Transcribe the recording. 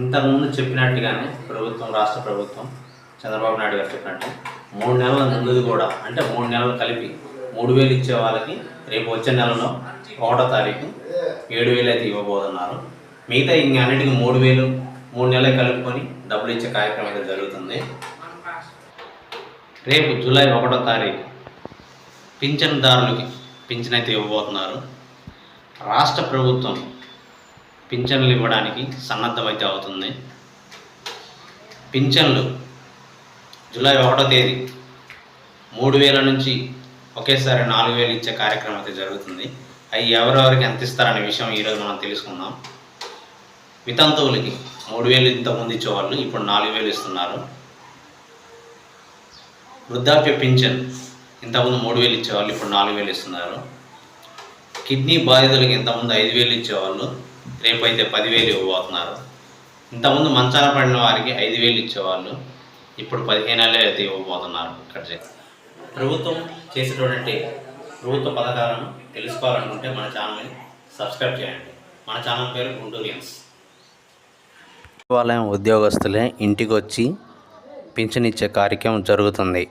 ఇంతకుముందు చెప్పినట్టుగానే ప్రభుత్వం రాష్ట్ర ప్రభుత్వం చంద్రబాబు నాయుడు గారు చెప్పినట్టు మూడు నెలల ముందుది కూడా అంటే మూడు నెలలు కలిపి మూడు వేలు ఇచ్చే వాళ్ళకి రేపు వచ్చే నెలలో ఒకటో తారీఖు ఏడు వేలు అయితే ఇవ్వబోతున్నారు. మిగతా ఇంక అన్నిటికీ మూడు వేలు మూడు నెలలు కలుపుకొని డబ్బులు ఇచ్చే కార్యక్రమం అయితే జరుగుతుంది. రేపు జూలై ఒకటో తారీఖు పింఛన్దారులకి పింఛన్ అయితే ఇవ్వబోతున్నారు. రాష్ట్ర ప్రభుత్వం పింఛన్లు ఇవ్వడానికి సన్నద్ధమైతే అవుతుంది. పింఛన్లు జూలై ఒకటో తేదీ మూడు వేల నుంచి ఒకేసారి నాలుగు వేలు ఇచ్చే కార్యక్రమం అయితే జరుగుతుంది. అవి ఎవరెవరికి ఎంత ఇస్తారనే విషయం ఈరోజు మనం తెలుసుకుందాం. వితంతువులకి మూడు వేలు ఇంతకుముందు ఇచ్చేవాళ్ళు ఇప్పుడు నాలుగు వేలు ఇస్తున్నారు. వృద్ధాప్య పింఛన్ ఇంతకుముందు మూడు వేలు ఇచ్చేవాళ్ళు ఇప్పుడు నాలుగు వేలు ఇస్తున్నారు. కిడ్నీ బాధితులకి ఇంతకుముందు ఐదు వేలు ఇచ్చేవాళ్ళు రేపు అయితే పదివేలు ఇవ్వబోతున్నారు. ఇంతకుముందు మంచాన పడిన వారికి ఐదు వేలు ఇచ్చేవాళ్ళు ఇప్పుడు పదిహేను వేలు అయితే ఇవ్వబోతున్నారు ఇక్కడ ప్రభుత్వం చేసేటువంటి ప్రభుత్వ పథకాలను తెలుసుకోవాలనుకుంటే మన ఛానల్ని సబ్స్క్రైబ్ చేయండి. మన ఛానల్ పేరు గుంటూరియన్స్ సచివాలయం ఉద్యోగస్తులే ఇంటికి వచ్చి పింఛన్ ఇచ్చే కార్యక్రమం జరుగుతుంది.